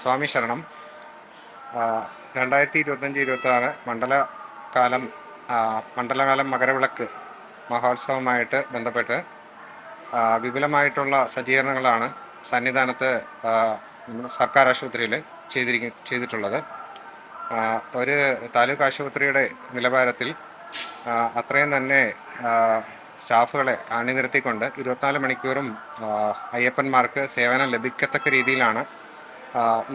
സ്വാമി ശരണം. രണ്ടായിരത്തി ഇരുപത്തഞ്ച് ഇരുപത്തി ആറ് മണ്ഡലകാലം മണ്ഡലകാലം മകരവിളക്ക് മഹോത്സവമായിട്ട് ബന്ധപ്പെട്ട് വിപുലമായിട്ടുള്ള സജ്ജീകരണങ്ങളാണ് സന്നിധാനത്ത് നമ്മുടെ സർക്കാർ ആശുപത്രിയിൽ ചെയ്തിരിക്ക ചെയ്തിട്ടുള്ളത്. ഒരു താലൂക്ക് ആശുപത്രിയുടെ നിലവാരത്തിൽ അത്രയും തന്നെ സ്റ്റാഫുകളെ അണിനിരത്തിക്കൊണ്ട് ഇരുപത്തിനാല് മണിക്കൂറും അയ്യപ്പന്മാർക്ക് സേവനം ലഭിക്കത്തക്ക രീതിയിലാണ്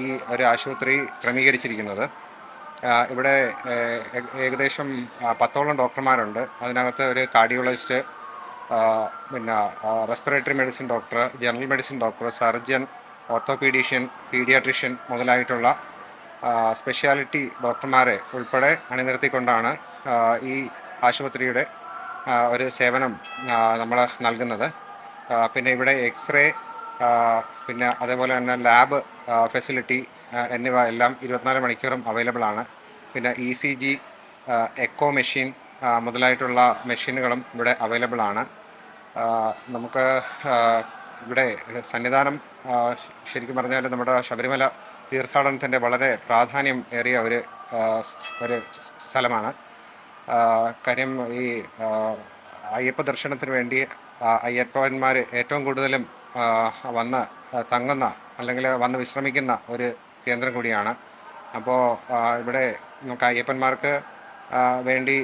ഈ ഒരു ആശുപത്രി ക്രമീകരിച്ചിരിക്കുന്നത്. ഇവിടെ ഏകദേശം പത്തോളം ഡോക്ടർമാരുണ്ട്. അതിനകത്ത് ഒരു കാർഡിയോളജിസ്റ്റ് പിന്നെ respiratory medicine doctor general medicine doctor surgeon orthopaedician paediatrician മുതലായിട്ടുള്ള speciality ഡോക്ടർമാരെ ഉൾപ്പെടെ അണിനിരത്തിക്കൊണ്ടാണ് ഈ ആശുപത്രിയുടെ ഒരു സേവനം നമ്മൾ നൽകുന്നത്. പിന്നെ ഇവിടെ എക്സ്റേ പിന്നെ അതേപോലെ തന്നെ ലാബ് ഫെസിലിറ്റി എന്നിവ എല്ലാം ഇരുപത്തിനാല് മണിക്കൂറും അവൈലബിൾ ആണ്. പിന്നെ E C G echo machine മുതലായിട്ടുള്ള മെഷീനുകളും ഇവിടെ അവൈലബിൾ ആണ്. നമുക്ക് ഇവിടെ സന്നിധാനം ശരിക്കും പറഞ്ഞാൽ നമ്മുടെ ശബരിമല തീർത്ഥാടനത്തിന്റെ വളരെ പ്രാധാന്യം ഏറിയ ഒരു ഒരു സ്ഥലമാണ്. കാര്യം ഈ അയ്യപ്പ ദർശനത്തിന് വേണ്ടി അയ്യപ്പന്മാർ ഏറ്റവും കൂടുതലും വന്ന് തങ്ങുന്ന അല്ലെങ്കിൽ വന്ന് വിശ്രമിക്കുന്ന ഒരു കേന്ദ്രം കൂടിയാണ്. അപ്പോൾ ഇവിടെ നമുക്ക് അയ്യപ്പന്മാർക്ക് വേണ്ടി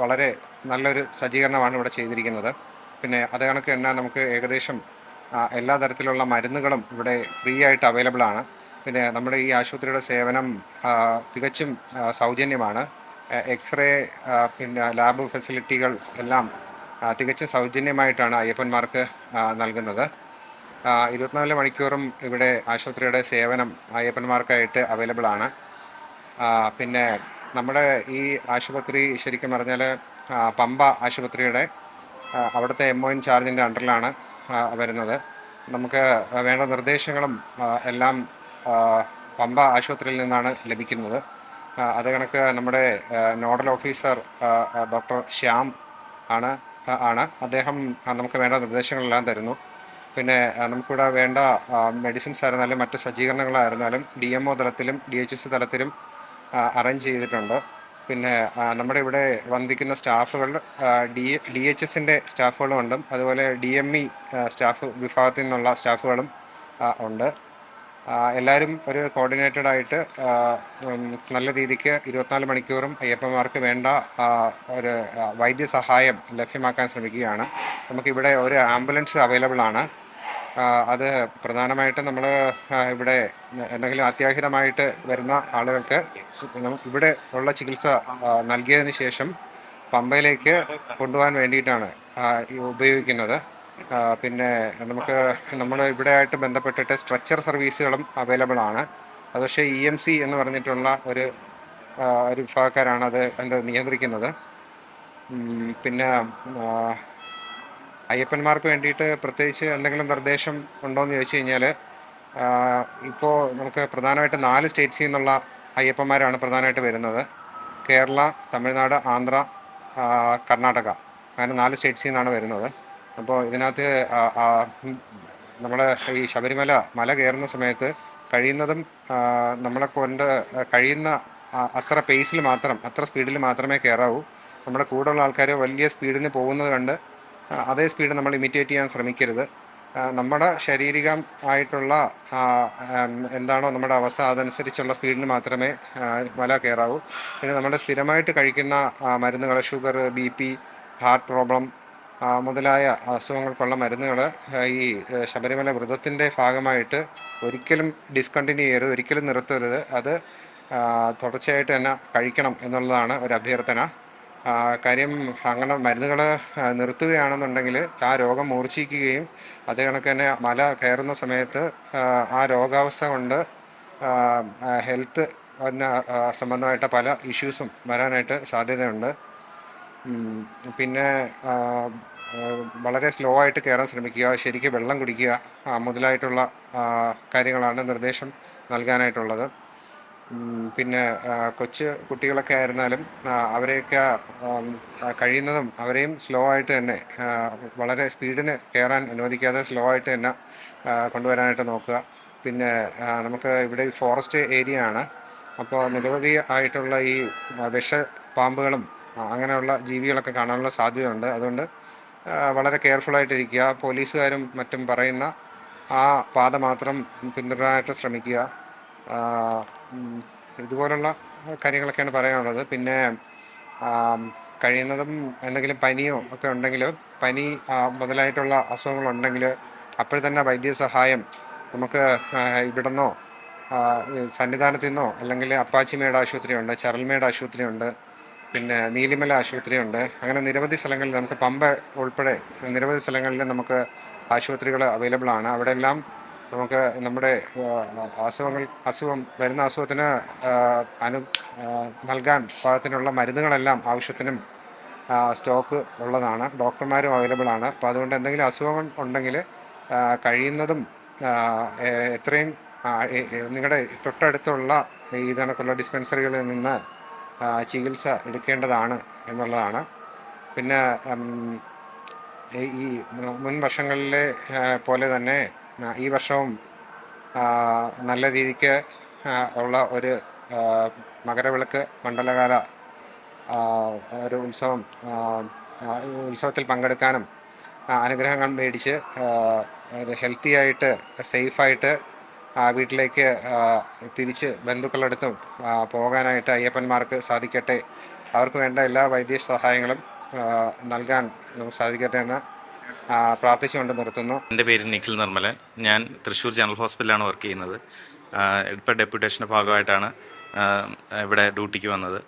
വളരെ നല്ലൊരു സജ്ജീകരണമാണ് ഇവിടെ ചെയ്തിരിക്കുന്നത്. പിന്നെ അത് കണക്ക് തന്നെ നമുക്ക് ഏകദേശം എല്ലാ തരത്തിലുള്ള മരുന്നുകളും ഇവിടെ ഫ്രീ ആയിട്ട് അവൈലബിൾ ആണ് പിന്നെ നമ്മുടെ ഈ ആശുപത്രിയുടെ സേവനം തികച്ചും സൗജന്യമാണ്. എക്സ്റേ പിന്നെ ലാബ് ഫെസിലിറ്റികൾ എല്ലാം തികച്ചും സൗജന്യമായിട്ടാണ് അയ്യപ്പന്മാർക്ക് നൽകുന്നത്. ഇരുപത്തിനാല് മണിക്കൂറും ഇവിടെ ആശുപത്രിയുടെ സേവനം അയ്യപ്പന്മാർക്കായിട്ട് അവൈലബിൾ ആണ്. പിന്നെ നമ്മുടെ ഈ ആശുപത്രി ശരിക്കും പറഞ്ഞാൽ പമ്പ ആശുപത്രിയുടെ അവിടുത്തെ എം ഒ എൻ ചാർജിന്റെ അണ്ടറിലാണ് വരുന്നത്. നമുക്ക് വേണ്ട നിർദ്ദേശങ്ങളും എല്ലാം പമ്പ ആശുപത്രിയിൽ നിന്നാണ് ലഭിക്കുന്നത്. അത് കണക്ക് നമ്മുടെ നോഡൽ ഓഫീസർ ഡോക്ടർ ശ്യാം ആണ് ആണ്. അദ്ദേഹം നമുക്ക് വേണ്ട നിർദ്ദേശങ്ങളെല്ലാം തരുന്നു. പിന്നെ നമുക്കിവിടെ വേണ്ട മെഡിസിൻസ് ആയിരുന്നാലും മറ്റ് സജ്ജീകരണങ്ങളായിരുന്നാലും ഡി എം ഒ തലത്തിലും ഡി എച്ച് എസ് തലത്തിലും അറേഞ്ച് ചെയ്തിട്ടുണ്ട്. പിന്നെ നമ്മുടെ ഇവിടെ വന്നിരിക്കുന്ന സ്റ്റാഫുകൾ ഡി ഡി എച്ച് എസിന്റെ സ്റ്റാഫുകളും ഉണ്ട്. അതുപോലെ ഡി എം ഇ സ്റ്റാഫ് വിഭാഗത്തിൽ നിന്നുള്ള സ്റ്റാഫുകളും ഉണ്ട്. എല്ലാവരും ഒരു കോർഡിനേറ്റഡ് ആയിട്ട് നല്ല രീതിക്ക് ഇരുപത്തിനാല് മണിക്കൂറും അയ്യപ്പന്മാർക്ക് വേണ്ട ഒരു വൈദ്യസഹായം ലഭ്യമാക്കാൻ ശ്രമിക്കുകയാണ്. നമുക്കിവിടെ ഒരു ആംബുലൻസ് അവൈലബിൾ ആണ് അത് പ്രധാനമായിട്ടും നമ്മൾ ഇവിടെ എന്തെങ്കിലും അത്യാഹിതമായിട്ട് വരുന്ന ആളുകൾക്ക് ഇവിടെ ഉള്ള ചികിത്സ നൽകിയതിന് ശേഷം പമ്പയിലേക്ക് കൊണ്ടുപോകാൻ വേണ്ടിയിട്ടാണ് ഉപയോഗിക്കുന്നത്. പിന്നെ നമുക്ക് നമ്മൾ ഇവിടെ ആയിട്ട് ബന്ധപ്പെട്ടിട്ട് സ്ട്രെച്ചർ സർവീസുകളും അവൈലബിൾ ആണ് അത് പക്ഷേ ഇ എം സി എന്ന് പറഞ്ഞിട്ടുള്ള ഒരു ഒരു വിഭാഗക്കാരാണ് അത് നിയന്ത്രിക്കുന്നത്. പിന്നെ അയ്യപ്പന്മാർക്ക് വേണ്ടിയിട്ട് പ്രത്യേകിച്ച് എന്തെങ്കിലും നിർദ്ദേശം ഉണ്ടോ എന്ന് ചോദിച്ചു കഴിഞ്ഞാൽ ഇപ്പോൾ നമുക്ക് പ്രധാനമായിട്ട് നാല് സ്റ്റേറ്റ്സിൽ നിന്നുള്ള അയ്യപ്പന്മാരാണ് പ്രധാനമായിട്ട് വരുന്നത്. കേരള തമിഴ്നാട് ആന്ധ്ര കർണാടക. അങ്ങനെ നാല് സ്റ്റേറ്റ്സിൽ നിന്നാണ് വരുന്നത്. അപ്പോൾ ഇതിനകത്ത് നമ്മുടെ ഈ ശബരിമല മല കയറുന്ന സമയത്ത് കഴിയുന്നതും നമ്മളെ കൊണ്ട് കഴിയുന്ന അത്ര പേസിൽ മാത്രം അത്ര സ്പീഡിൽ മാത്രമേ കയറാവൂ. നമ്മുടെ കൂടെയുള്ള ആൾക്കാർ വലിയ സ്പീഡിന് പോകുന്നത് കണ്ട് അതേ സ്പീഡ് നമ്മൾ ഇമിറ്റേറ്റ് ചെയ്യാൻ ശ്രമിക്കരുത്. നമ്മുടെ ശാരീരികം ആയിട്ടുള്ള എന്താണോ നമ്മുടെ അവസ്ഥ അതനുസരിച്ചുള്ള സ്പീഡിന് മാത്രമേ വല കയറാവൂ. പിന്നെ നമ്മുടെ സ്ഥിരമായിട്ട് കഴിക്കുന്ന മരുന്നുകൾ sugar B P heart problem മുതലായ അസുഖങ്ങൾക്കുള്ള മരുന്നുകൾ ഈ ശബരിമല വ്രതത്തിന്റെ ഭാഗമായിട്ട് ഒരിക്കലും ഡിസ്കണ്ടിന്യൂ ചെയ്യരുത് ഒരിക്കലും നിർത്തരുത്. അത് തുടർച്ചയായിട്ട് തന്നെ കഴിക്കണം എന്നുള്ളതാണ് ഒരു അഭ്യർത്ഥന. കാര്യം അങ്ങനെ മരുന്നുകൾ നിർത്തുകയാണെന്നുണ്ടെങ്കിൽ ആ രോഗം മൂർച്ഛിക്കുകയും അത് കണക്ക് തന്നെ മല കയറുന്ന സമയത്ത് ആ, രോഗാവസ്ഥ കൊണ്ട് ഹെൽത്ത് സംബന്ധമായിട്ട് പല ഇഷ്യൂസും വരാനായിട്ട് സാധ്യതയുണ്ട്. പിന്നെ വളരെ സ്ലോ ആയിട്ട് കയറാൻ ശ്രമിക്കുക ശരിക്കും വെള്ളം കുടിക്കുക മുതലായിട്ടുള്ള കാര്യങ്ങളാണ് നിർദ്ദേശം നൽകാനായിട്ടുള്ളത്. പിന്നെ കൊച്ചു കുട്ടികളൊക്കെ ആയിരുന്നാലും അവരെയൊക്കെ കഴിയുന്നതും അവരെയും സ്ലോ ആയിട്ട് തന്നെ വളരെ സ്പീഡിന് കയറാൻ അനുവദിക്കാതെ സ്ലോ ആയിട്ട് തന്നെ കൊണ്ടുവരാനായിട്ട് നോക്കുക. പിന്നെ നമുക്ക് ഇവിടെ ഫോറസ്റ്റ് ഏരിയ ആണ്. അപ്പോൾ നിരവധി ആയിട്ടുള്ള ഈ വിഷ പാമ്പുകളും അങ്ങനെയുള്ള ജീവികളൊക്കെ കാണാനുള്ള സാധ്യതയുണ്ട്. അതുകൊണ്ട് വളരെ കെയർഫുള്ളായിട്ടിരിക്കുക പോലീസുകാരും മറ്റും പറയുന്ന ആ പാത മാത്രം പിന്തുടരാനായിട്ട് ശ്രമിക്കുക. ഇതുപോലുള്ള കാര്യങ്ങളൊക്കെയാണ് പറയാനുള്ളത്. പിന്നെ കഴിയുന്നതും എന്തെങ്കിലും പനിയോ ഒക്കെ ഉണ്ടെങ്കിൽ പനി മുതലായിട്ടുള്ള അസുഖങ്ങളുണ്ടെങ്കിൽ അപ്പോൾ തന്നെ വൈദ്യസഹായം നമുക്ക് ഇവിടുന്നോ സന്നിധാനത്തു നിന്നോ അല്ലെങ്കിൽ അപ്പാച്ചിമേട് ആശുപത്രിയുണ്ട് ചരൽമേട് ആശുപത്രിയുണ്ട് പിന്നെ നീലിമല ആശുപത്രിയുണ്ട്. അങ്ങനെ നിരവധി സ്ഥലങ്ങളിൽ നമുക്ക് പമ്പ ഉൾപ്പെടെ നിരവധി സ്ഥലങ്ങളിൽ നമുക്ക് ആശുപത്രികൾ അവൈലബിൾ ആണ് അവിടെ എല്ലാം നമുക്ക് നമ്മുടെ അസുഖങ്ങൾ അസുഖം വരുന്ന അസുഖത്തിന് അനു നൽകാൻ പാകത്തിനുള്ള മരുന്നുകളെല്ലാം ആവശ്യത്തിനും സ്റ്റോക്ക് ഉള്ളതാണ്. ഡോക്ടർമാരും അവൈലബിൾ ആണ്. അപ്പോൾ അതുകൊണ്ട് എന്തെങ്കിലും അസുഖങ്ങൾ ഉണ്ടെങ്കിൽ കഴിയുന്നതും എത്രയും നിങ്ങളുടെ തൊട്ടടുത്തുള്ള ഈ കണക്കുള്ള ഡിസ്പെൻസറികളിൽ നിന്ന് ചികിത്സ എടുക്കേണ്ടതാണ് എന്നുള്ളതാണ്. പിന്നെ ഈ മുൻ വർഷങ്ങളിലെ പോലെ തന്നെ ഈ വർഷവും നല്ല രീതിക്ക് ഉള്ള ഒരു മകരവിളക്ക് മണ്ഡലകാല ഒരു ഉത്സവം ഉത്സവത്തിൽ പങ്കെടുക്കാനും അനുഗ്രഹങ്ങൾ മേടിച്ച് ഹെൽത്തി ആയിട്ട് സേഫായിട്ട് വീട്ടിലേക്ക് തിരിച്ച് ബന്ധുക്കളടുത്തും പോകാനായിട്ട് അയ്യപ്പന്മാർക്ക് സാധിക്കട്ടെ. അവർക്ക് വേണ്ട എല്ലാ വൈദ്യ സഹായങ്ങളും നൽകാൻ നമുക്ക് സാധിക്കട്ടെ എന്ന് പ്രാർത്ഥിച്ചുകൊണ്ട് നിർത്തുന്നു. എന്റെ പേര് നിഖിൽ നിർമ്മലൻ ഞാൻ തൃശ്ശൂർ ജനറൽ ഹോസ്പിറ്റലിലാണ് വർക്ക് ചെയ്യുന്നത്. ഇപ്പോൾ ഡെപ്യൂട്ടേഷന്റെ ഭാഗമായിട്ടാണ് ഇവിടെ ഡ്യൂട്ടിക്ക് വന്നത്.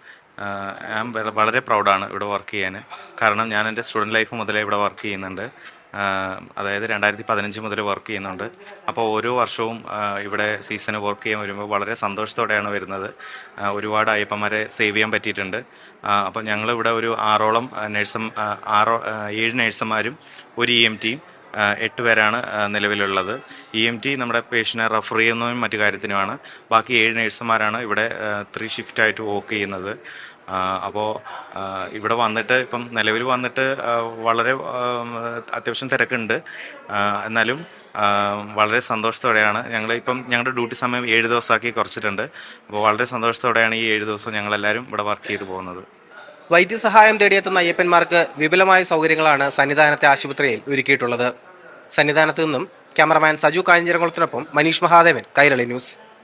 ഞാൻ വളരെ പ്രൗഡാണ് ഇവിടെ വർക്ക് ചെയ്യാൻ. കാരണം ഞാൻ എന്റെ സ്റ്റുഡന്റ് ലൈഫ് മുതലേ ഇവിടെ വർക്ക് ചെയ്യുന്നുണ്ട്. അതായത് രണ്ടായിരത്തി പതിനഞ്ച് മുതൽ വർക്ക് ചെയ്യുന്നുണ്ട്. അപ്പോൾ ഓരോ വർഷവും ഇവിടെ സീസണ് വർക്ക് ചെയ്യാൻ വരുമ്പോൾ വളരെ സന്തോഷത്തോടെയാണ് വരുന്നത്. ഒരുപാട് അയ്യപ്പന്മാരെ സേവ് ചെയ്യാൻ പറ്റിയിട്ടുണ്ട്. അപ്പോൾ ഞങ്ങളിവിടെ ഒരു ആറോളം നഴ്സം ആറോ ഏഴ് നേഴ്സുമാരും ഒരു ഇ എം ടിയും എട്ട് പേരാണ് നിലവിലുള്ളത്. ഇ എം ടി നമ്മുടെ പേഷ്യനെ റെഫർ ചെയ്യുന്നതും മറ്റു കാര്യത്തിനുമാണ്. ബാക്കി ഏഴ് നേഴ്സുമാരാണ് ഇവിടെ ത്രീ ഷിഫ്റ്റായിട്ട് വർക്ക് ചെയ്യുന്നത്. അപ്പോൾ ഇവിടെ വന്നിട്ട് ഇപ്പം നിലവിൽ വന്നിട്ട് വളരെ അത്യാവശ്യം തിരക്കുണ്ട്. എന്നാലും വളരെ സന്തോഷത്തോടെയാണ് ഞങ്ങൾ ഇപ്പം ഞങ്ങളുടെ ഡ്യൂട്ടി സമയം ഏഴ് ദിവസമാക്കി കുറച്ചിട്ടുണ്ട്. അപ്പോൾ വളരെ സന്തോഷത്തോടെയാണ് ഈ ഏഴ് ദിവസം ഞങ്ങളെല്ലാവരും ഇവിടെ വർക്ക് ചെയ്തു പോകുന്നത്. വൈദ്യസഹായം തേടിയെത്തുന്ന അയ്യപ്പന്മാർക്ക് വിപുലമായ സൗകര്യങ്ങളാണ് സന്നിധാനത്തെ ആശുപത്രിയിൽ ഒരുക്കിയിട്ടുള്ളത്. സന്നിധാനത്ത് നിന്നും ക്യാമറമാൻ സജു കാഞ്ഞിരംകുളത്തിനൊപ്പം മനീഷ് മഹാദേവൻ കൈരളി ന്യൂസ്.